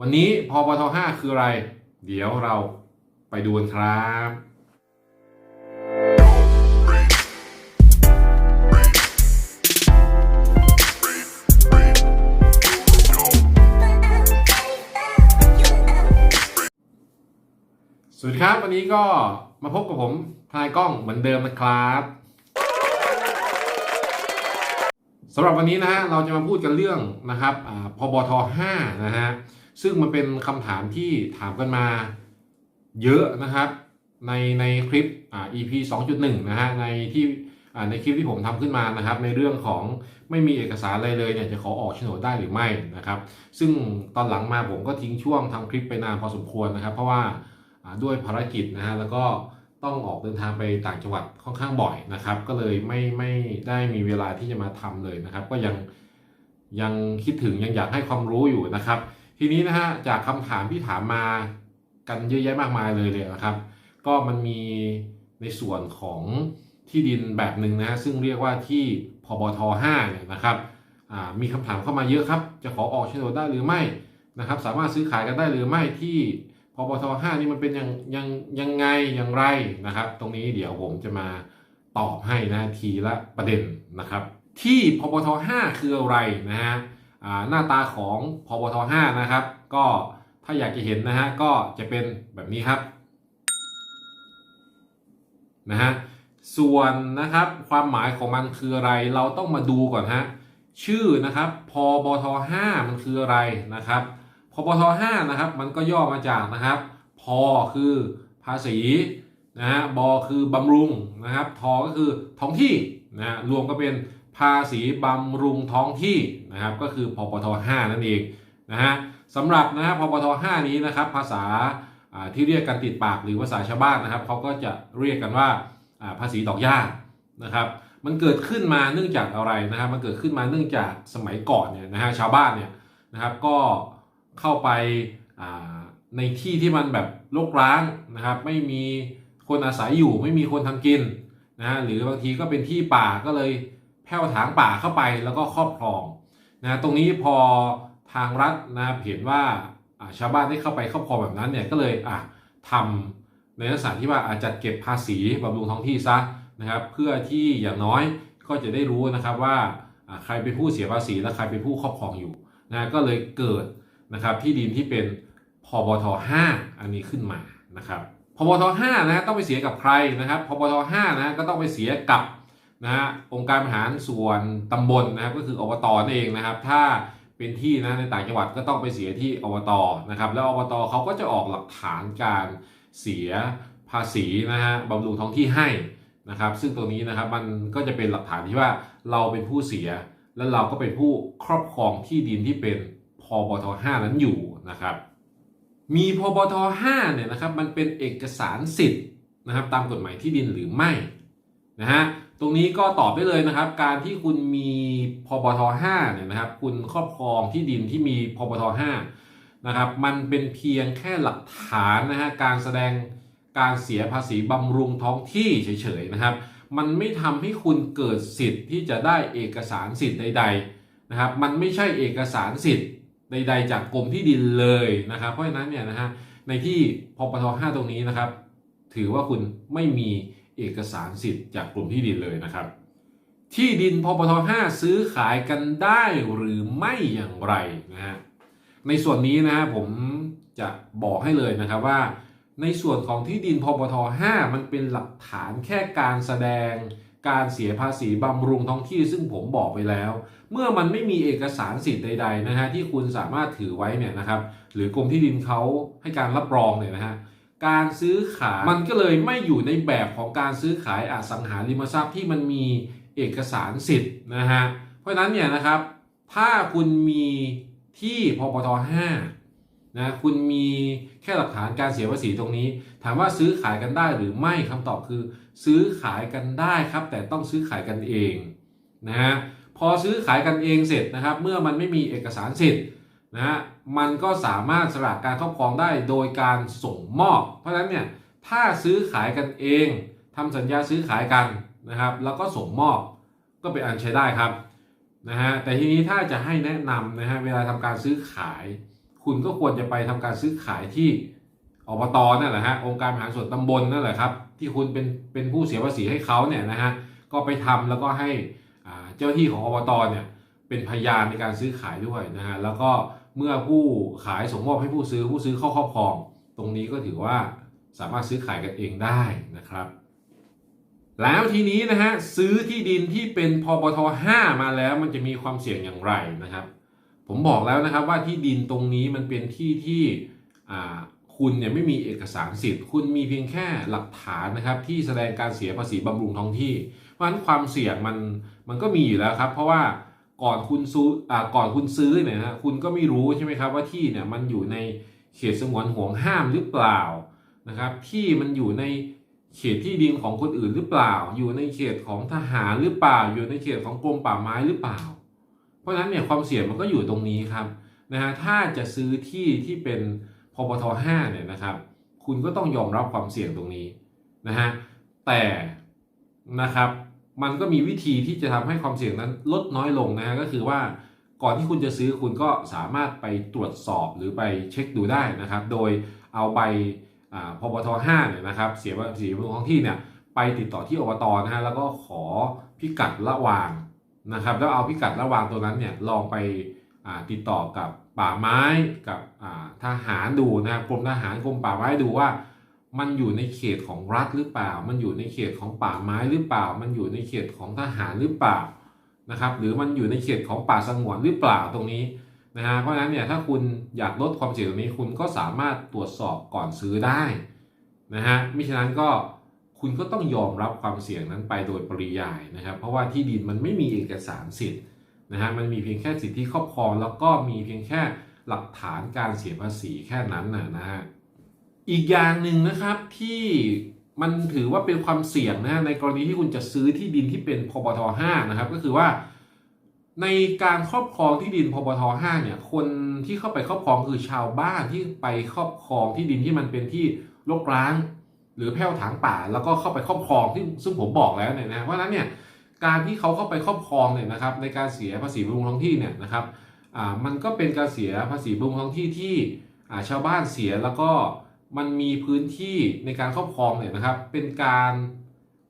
วันนี้พบท5คืออะไร เดี๋ยวเราไปดูกันครับสวัสดีครับวันนี้ก็มาพบกับผมทนายกล้องเหมือนเดิมนะครับสำหรับวันนี้นะฮะเราจะมาพูดกันเรื่องนะครับอาพบท5นะฮะ ซึ่งมันเป็นคำถามที่ถามกันมาเยอะนะครับ ในในคลิปอ่า EP 2.1 นะฮะในที่อ่าในคลิปที่ผมทำขึ้นมานะครับ ในเรื่องของไม่มีเอกสารอะไรเลยเนี่ยจะขอออกโฉนดได้หรือไม่นะครับ ซึ่งตอนหลังมาผมก็ทิ้งช่วงทำคลิปไปนานพอสมควรนะครับ เพราะว่าอ่าด้วยภารกิจนะฮะแล้วก็ต้องออกเดินทางไปต่างจังหวัดค่อนข้างบ่อยนะครับ ก็เลยไม่ไม่ได้มีเวลาที่จะมาทำเลยนะครับ ก็ยังยังคิดถึงยังอยากให้ความรู้อยู่นะครับ ทีนี้นะฮะจากคำถามที่ถามมากันเยอะแยะมากมายเลยเลยนะครับ ก็มันมีในส่วนของที่ดินแบบหนึ่งนะฮะซึ่งเรียกว่าที่พบท5เนี่ยนะครับมีคำถามเข้ามาเยอะครับ จะขอออกโฉนดได้หรือไม่นะครับ สามารถซื้อขายกันได้หรือไม่ที่พบท5นี่มันเป็นยังยังยังไงอย่างไรนะครับ ตรงนี้เดี๋ยวผมจะมาตอบให้นะทีละประเด็นนะครับ ที่พบท5คืออะไรนะฮะ หน้าตาของพบท5นะครับ ก็ถ้าอยากจะเห็นนะฮะก็จะเป็นแบบนี้ครับนะฮะส่วนนะครับความหมายของมันคืออะไรเราต้องมาดูก่อนฮะชื่อนะครับพบท5มันคืออะไรนะครับพบท5นะครับมันก็ย่อมาจากนะครับ พคือภาษีนะฮะบคือบำรุงนะครับ ทก็คือท้องที่นะฮะรวมก็เป็น ภาษีบำรุงท้องที่นะครับ ก็คือพปท 5 นั่นเองนะฮะสำหรับนะฮะพปท 5 นี้นะครับ ภาษาที่เรียกกันติดปากหรือภาษาชาวบ้านนะครับเขาก็จะเรียกกันว่าภาษีดอกหญ้านะครับ มันเกิดขึ้นมาเนื่องจากอะไรนะครับ มันเกิดขึ้นมาเนื่องจากสมัยก่อนเนี่ยนะฮะชาวบ้านเนี่ยนะครับ ก็เข้าไปในที่ที่มันแบบรกร้างนะครับ ไม่มีคนอาศัยอยู่ไม่มีคนทำกินนะฮะหรือบางทีก็เป็นที่ป่าก็เลย แผ่วถางป่าเข้าไปแล้วก็ครอบครองนะตรงนี้พอทางรัฐนะเห็นว่าชาวบ้านได้เข้าไปครอบครองแบบนั้นเนี่ยก็เลยอะทำในลักษณะที่ว่าอาจจะเก็บภาษีบำรุงท้องที่ซะนะครับ เพื่อที่อย่างน้อยก็จะได้รู้นะครับว่าใครเป็นผู้เสียภาษีและใครเป็นผู้ครอบครองอยู่นะก็เลยเกิดนะครับที่ดินที่เป็นพบท5อันนี้ขึ้นมานะครับพบท5นะฮะต้องไปเสียกับใครนะครับพบท5นะก็ต้องไปเสียกับ นะฮะองค์การบริหารส่วนตำบลนะครับก็คืออบตนั่นเองนะครับ ถ้าเป็นที่นะในต่างจังหวัดก็ต้องไปเสียที่อบตนะครับ แล้วอบตเขาก็จะออกหลักฐานการเสียภาษีนะฮะบำรุงท้องที่ให้นะครับ ซึ่งตรงนี้นะครับมันก็จะเป็นหลักฐานที่ว่าเราเป็นผู้เสีย และเราก็เป็นผู้ครอบครองที่ดินที่เป็นพบท5นั้นอยู่นะครับ มีพบท5เนี่ยนะครับมันเป็นเอกสารสิทธิ์นะครับ ตามกฎหมายที่ดินหรือไม่นะฮะ ตรงนี้ก็ตอบได้เลยนะครับ การที่คุณมีพบท5เนี่ยนะครับ คุณครอบครองที่ดินที่มีพบท5นะครับ มันเป็นเพียงแค่หลักฐานนะฮะการแสดงการเสียภาษีบำรุงท้องที่เฉยๆนะครับ มันไม่ทำให้คุณเกิดสิทธิ์ที่จะได้เอกสารสิทธิ์ใด ๆนะครับ มันไม่ใช่เอกสารสิทธิ์ใด ๆ จากกรมที่ดินเลยนะครับ เพราะฉะนั้นเนี่ยนะฮะในที่พปท5ตรงนี้นะครับ ถือว่าคุณไม่มี เอกสารสิทธิ์จากกรมที่ดินเลยนะครับ ที่ดินพปท5ซื้อขายกันได้หรือไม่อย่างไรนะฮะในส่วนนี้นะฮะผมจะบอกให้เลยนะครับว่า ในส่วนของที่ดินพปท5มันเป็นหลักฐานแค่การแสดงการเสียภาษีบำรุงท้องที่ซึ่งผมบอกไปแล้ว เมื่อมันไม่มีเอกสารสิทธิ์ใด ๆ นะฮะที่คุณสามารถถือไว้เนี่ยนะครับ หรือกรมที่ดินเขาให้การรับรองเนี่ยนะฮะ การซื้อขายมันก็เลยไม่อยู่ในแบบของการซื้อขายอสังหาริมทรัพย์ที่มันมีเอกสารสิทธิ์นะฮะเพราะฉะนั้นเนี่ยนะครับ ถ้าคุณมีที่พปท5นะคุณมีแค่หลักฐานการเสียภาษีตรงนี้ ถามว่าซื้อขายกันได้หรือไม่คำตอบคือ ซื้อขายกันได้ครับ แต่ต้องซื้อขายกันเองนะฮะพอซื้อขายกันเองเสร็จนะครับ เมื่อมันไม่มีเอกสารสิทธิ์ นะฮะมันก็สามารถสละการครอบครองได้โดยการส่งมอบ เพราะฉะนั้นเนี่ยถ้าซื้อขายกันเองทำสัญญาซื้อขายกันนะครับ แล้วก็ส่งมอบก็เป็นอันใช้ได้ครับนะฮะแต่ทีนี้ถ้าจะให้แนะนำนะฮะเวลาทำการซื้อขาย คุณก็ควรจะไปทำการซื้อขายที่อบตนั่นแหละฮะองค์การบริหารส่วนตำบลนั่นแหละครับที่คุณเป็นเป็นผู้เสียภาษีให้เขาเนี่ยนะฮะก็ไปทำแล้วก็ให้เจ้าหน้าที่ของอบตเนี่ยเป็นพยานในการซื้อขายด้วยนะฮะแล้วก็ เมื่อผู้ขายส่งมอบให้ผู้ซื้อผู้ซื้อเข้าครอบครอง ตรงนี้ก็ถือว่าสามารถซื้อขายกันเองได้นะครับ แล้วทีนี้นะฮะซื้อที่ดินที่เป็นพบท5มาแล้วมันจะมีความเสี่ยงอย่างไรนะครับ ผมบอกแล้วนะครับว่าที่ดินตรงนี้มันเป็นที่ที่คุณเนี่ยไม่มีเอกสารสิทธิ์ คุณมีเพียงแค่หลักฐานนะครับ ที่แสดงการเสียภาษีบำรุงท้องที่ เพราะฉะนั้นความเสี่ยงมันมันก็มีอยู่แล้วครับ เพราะว่า ก่อนคุณซื้ออ่าก่อนคุณซื้อเนี่ยนะคุณก็ไม่รู้ใช่ไหมครับว่าที่เนี่ยมันอยู่ในเขตสงวนห่วงห้ามหรือเปล่านะครับ ที่มันอยู่ในเขตที่ดินของคนอื่นหรือเปล่า อยู่ในเขตของทหารหรือเปล่า อยู่ในเขตของกรมป่าไม้หรือเปล่า เพราะฉะนั้นเนี่ยความเสี่ยงมันก็อยู่ตรงนี้ครับนะฮะถ้าจะซื้อที่ที่เป็นพบท5เนี่ยนะครับ คุณก็ต้องยอมรับความเสี่ยงตรงนี้นะฮะแต่นะครับ มันก็มีวิธีที่จะทำให้ความเสี่ยงนั้นลดน้อยลงนะฮะก็คือว่าก่อนที่คุณจะซื้อคุณก็สามารถไปตรวจสอบหรือไปเช็คดูได้นะครับ โดยเอาใบอ่าพบท5เนี่ยนะครับ เสียภาษีบำรุงท้องที่เนี่ยไปติดต่อที่อบตนะฮะแล้วก็ขอพิกัดระหว่างนะครับแล้วเอาพิกัดระหว่างตัวนั้นเนี่ยลองไปอ่าติดต่อกับป่าไม้กับอ่าทหารดูนะกรมทหารกรมป่าไม้ดูว่า มันอยู่ในเขตของรัฐหรือเปล่า มันอยู่ในเขตของป่าไม้หรือเปล่า มันอยู่ในเขตของทหารหรือเปล่านะครับ หรือมันอยู่ในเขตของป่าสงวนหรือเปล่าตรงนี้นะฮะ เพราะฉะนั้นเนี่ยถ้าคุณอยากลดความเสี่ยงตรงนี้คุณก็สามารถตรวจสอบก่อนซื้อได้นะฮะ มิฉะนั้นก็คุณก็ต้องยอมรับความเสี่ยงนั้นไปโดยปริยายนะครับ เพราะว่าที่ดินมันไม่มีเอกสารสิทธิ์นะฮะ มันมีเพียงแค่สิทธิครอบครองแล้วก็มีเพียงแค่หลักฐานการเสียภาษีแค่นั้นนะนะฮะ อีกอย่างหนึ่งนะครับที่มันถือว่าเป็นความเสี่ยงนะในกรณีที่คุณจะซื้อที่ดินที่เป็นพบท5นะครับ ก็คือว่า ในการครอบครองที่ดินพบท5เนี่ย คนที่เข้าไปครอบครองคือชาวบ้านที่ไปครอบครองที่ดินที่มันเป็นที่รกร้าง หรือแผ่วถางป่า แล้วก็เข้าไปครอบครองที่ซึ่งผมบอกแล้วเนี่ยนะเพราะฉะนั้นเนี่ยการที่เขาเข้าไปครอบครองเนี่ยนะครับ ในการเสียภาษีบำรุงท้องที่เนี่ยนะครับอ่ามันก็เป็นการเสียภาษีบำรุงท้องที่ที่อ่าชาวบ้านเสียแล้วก็ มันมีพื้นที่ในการครอบครองเนี่ยนะครับ เป็นการ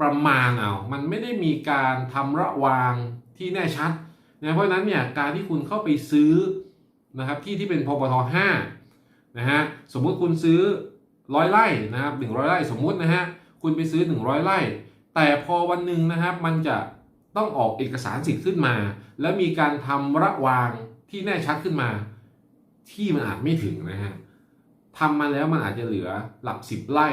ประมาณเอา มันไม่ได้มีการทำระวางที่แน่ชัดนะเพราะฉะนั้นเนี่ยการที่คุณเข้าไปซื้อนะครับที่ที่เป็นพบท5นะฮะสมมุติคุณซื้อร้อยไร่นะครับหนึ่งร้อยไร่สมมุตินะฮะคุณไปซื้อ 100 ไร่ แต่พอวันหนึ่งนะครับมันจะต้องออกเอกสารสิทธิ์ขึ้นมา แล้วมีการทำระวางที่แน่ชัดขึ้นมา ที่มันอาจไม่ถึงนะฮะ ทำมาแล้วมันอาจจะเหลือหลักสิบไร่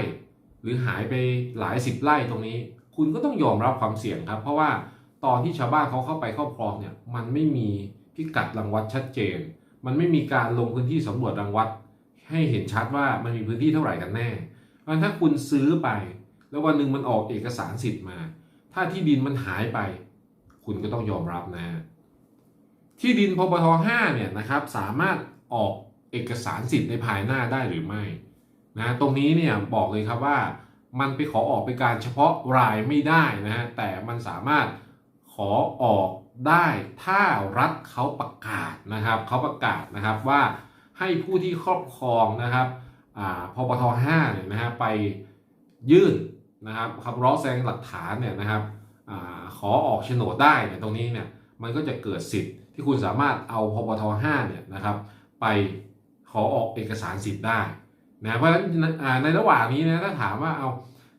หรือหายไปหลายสิบไร่ตรงนี้ คุณก็ต้องยอมรับความเสี่ยงครับ เพราะว่าตอนที่ชาวบ้านเขาเข้าไปครอบครองเนี่ยมันไม่มีพิกัดรังวัดชัดเจน มันไม่มีการลงพื้นที่สำรวจรังวัด ให้เห็นชัดว่ามันมีพื้นที่เท่าไหร่กันแน่เพราะถ้าคุณซื้อไป แล้ววันหนึ่งมันออกเอกสารสิทธิ์มา ถ้าที่ดินมันหายไป คุณก็ต้องยอมรับนะ ที่ดินพบท5เนี่ยนะครับสามารถออก เอกสารสิทธิ์ในภายหน้าได้หรือไม่นะตรงนี้เนี่ยบอกเลยครับว่ามันไปขอออกเป็นการเฉพาะรายไม่ได้นะฮะแต่มันสามารถขอออกได้ถ้ารัฐเขาประกาศนะครับเขาประกาศนะครับว่าให้ผู้ที่ครอบครองนะครับอ่าพบท5เนี่ยนะฮะไปยื่นนะครับคำร้องแสดงหลักฐานเนี่ยนะครับอาขอออกโฉนดได้เนี่ยตรงนี้เนี่ยมันก็จะเกิดสิทธิ์ที่คุณสามารถเอาพบท5เนี่ยนะครับไป ขอออกเอกสารสิทธิ์ได้นะเพราะฉะนั้นในระหว่างนี้นะถ้าถามว่าเอา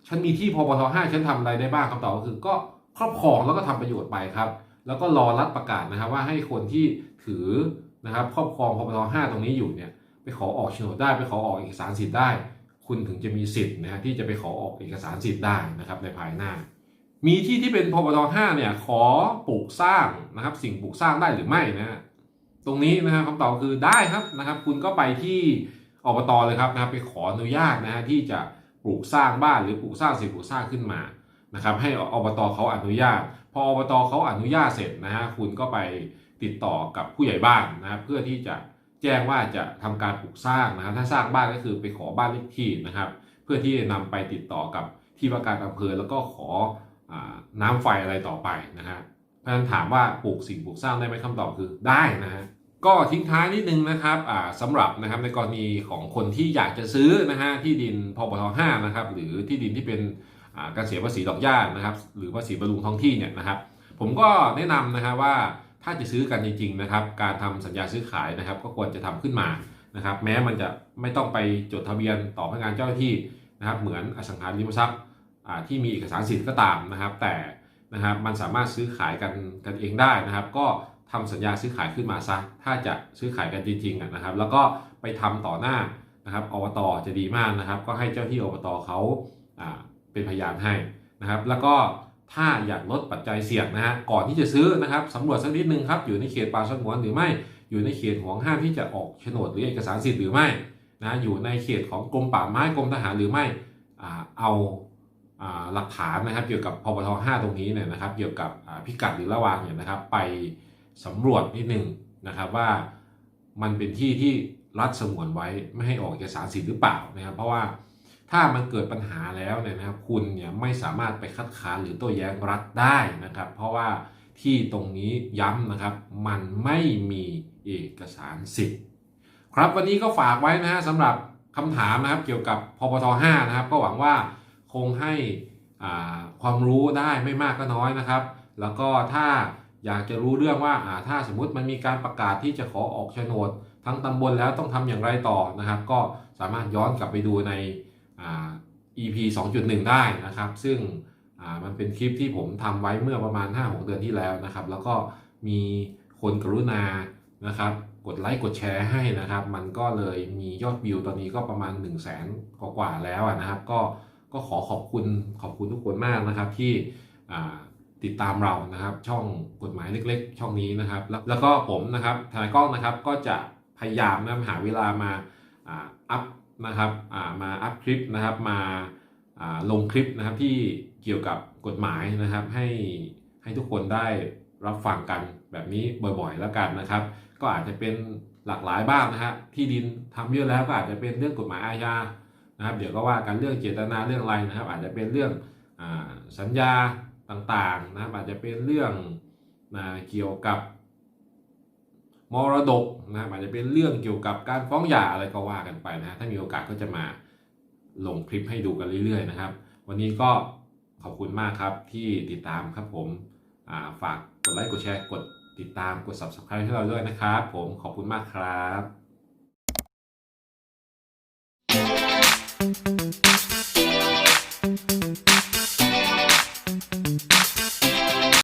ฉันมีที่พบท5ฉันทำอะไรได้บ้างคำตอบก็คือก็ครอบครองแล้วก็ทำประโยชน์ไปครับ แล้วก็รอรัฐประกาศนะครับว่าให้คนที่ถือนะครับครอบครองพบท5ตรงนี้อยู่เนี่ยไปขอออกโฉนดได้ไปขอออกเอกสารสิทธิ์ได้ คุณถึงจะมีสิทธิ์นะฮะที่จะไปขอออกเอกสารสิทธิ์ได้นะครับในภายหน้า มีที่ที่เป็นพบท5เนี่ยขอปลูกสร้างนะครับสิ่งปลูกสร้างได้หรือไม่นะฮะ ตรงนี้นะครับคำตอบคือได้ครับนะครับ คุณก็ไปที่อบตเลยครับนะครับ ไปขออนุญาตนะฮะที่จะปลูกสร้างบ้านหรือปลูกสร้างสิ่งปลูกสร้างขึ้นมานะครับ ให้อบตเขาอนุญาต พออบตเขาอนุญาตเสร็จนะฮะคุณก็ไปติดต่อกับผู้ใหญ่บ้านนะครับเพื่อที่จะแจ้งว่าจะทำการปลูกสร้างนะครับถ้าสร้างบ้านก็คือไปขอบ้านเลขที่นะครับ เพื่อที่จะนำไปติดต่อกับที่ว่าการอำเภอแล้วก็ขออน้ำไฟอะไรต่อไปนะฮะเพราะฉะ นั้นถามว่าปลูกสิ่งปลูกสร้างได้ไหมคำตอบคือได้นะฮะก็ทิ้งท้ายนิดนึงนะครับสำหรับนะครับในกรณีของคนที่อยากจะซื้อนะฮะที่ดินพบท5นะครับหรือที่ดินที่เป็นการเสียภาษีดอกหญ้านะครับ หรือภาษีบำรุงท้องที่เนี่ยนะครับ ผมก็แนะนำนะครับว่าถ้าจะซื้อกันจริงๆนะครับ การทำสัญญาซื้อขายนะครับ ก็ควรจะทำขึ้นมานะครับ แม้มันจะไม่ต้องไปจดทะเบียนต่อพนักงานเจ้าหน้าที่นะครับ เหมือนอสังหาริมทรัพย์ที่มีเอกสารสิทธิ์ก็ตามนะครับ แต่ นะครับมันสามารถซื้อขายกันกันเองได้นะครับ ก็ทำสัญญาซื้อขายขึ้นมาซะถ้าจะซื้อขายกันจริงๆนะครับ แล้วก็ไปทำต่อหน้านะครับอบตจะดีมากนะครับ ก็ให้เจ้าที่อบตเขาเป็นพยานให้นะครับ แล้วก็ถ้าอยากลดปัจจัยเสี่ยงนะฮะก่อนที่จะซื้อนะครับสำรวจสักนิดนึงครับอยู่ในเขตป่าสงวนหรือไม่อยู่ในเขตห่วงห้ามที่จะออกโฉนดหรือเอกสารสิทธิ์หรือไม่นะอยู่ในเขตของกรมป่าไม้กรมทหารหรือไม่อเอา หลักฐานนะครับเกี่ยวกับพบท5ตรงนี้เนี่ยนะครับ เกี่ยวกับพิกัดหรือระวางเนี่ยนะครับ ไปสำรวจนิดนึงนะครับว่ามันเป็นที่ที่รัฐสงวนไว้ไม่ให้ออกเอกสารสิทธิ์หรือเปล่านะครับ เพราะว่าถ้ามันเกิดปัญหาแล้วเนี่ยนะครับ คุณเนี่ยไม่สามารถไปคัดค้านหรือโต้แย้งรัฐได้นะครับ เพราะว่าที่ตรงนี้ย้ำนะครับ มันไม่มีเอกสารสิทธิ์ครับวันนี้ก็ฝากไว้นะฮะสำหรับคำถามนะครับเกี่ยวกับพปท5นะครับ ก็หวังว่า คงให้ความรู้ได้ไม่มากก็น้อยนะครับ แล้วก็ถ้าอยากจะรู้เรื่องว่าถ้าสมมุติมันมีการประกาศที่จะขอออกโฉนด ทั้งตำบลแล้วต้องทำอย่างไรต่อนะครับ ก็สามารถย้อนกลับไปดูในอ่า EP 2.1 ได้นะครับ ซึ่งมันเป็นคลิปที่ผมทำไว้เมื่อประมาณ 5-6 เดือนที่แล้วนะครับ แล้วก็มีคนกรุณานะครับ กดไลค์กดแชร์ให้นะครับ มันก็เลยมียอดวิวตอนนี้ก็ประมาณ 1 0 0 0 0แสนกว่าแล้วนะครับ ก็ ก็ขอขอบคุณขอบคุณทุกคนมากนะครับที่ติดตามเรานะครับ ช่องกฎหมายเล็ก ๆ ช่องนี้นะครับ แล้วก็ผมนะครับทนายกล้องนะครับก็จะพยายามนะหาเวลามาอัพนะครับมาอัพคลิปนะครับมาลงคลิปนะครับที่เกี่ยวกับกฎหมายนะครับให้ให้ทุกคนได้รับฟังกันแบบนี้บ่อยๆแล้วกันนะครับ ก็อาจจะเป็นหลากหลายบ้างนะฮะที่ดินทำเยอะแล้วก็อาจจะเป็นเรื่องกฎหมายอาญา นะครับเดี๋ยวก็ว่ากันเรื่องเจตนาเรื่องอะไรนะครับ อาจจะเป็นเรื่องอสัญญาต่างๆนะครับอาจจะเป็นเรื่องนะเกี่ยวกับมรดกนะครับอาจจะเป็นเรื่องเกี่ยวกับการฟ้องหย่าอะไรก็ว่ากันไปนะถ้ามีโอกาสก็จะมาลงคลิปให้ดูกันเรื่อยๆนะครับ วันนี้ก็ขอบคุณมากครับที่ติดตามครับผมาฝากกดไลค์กดแชร์กดติดตามกด subscribe ให้เราด้วยนะครับ ผมขอบคุณมากครับ Thank you.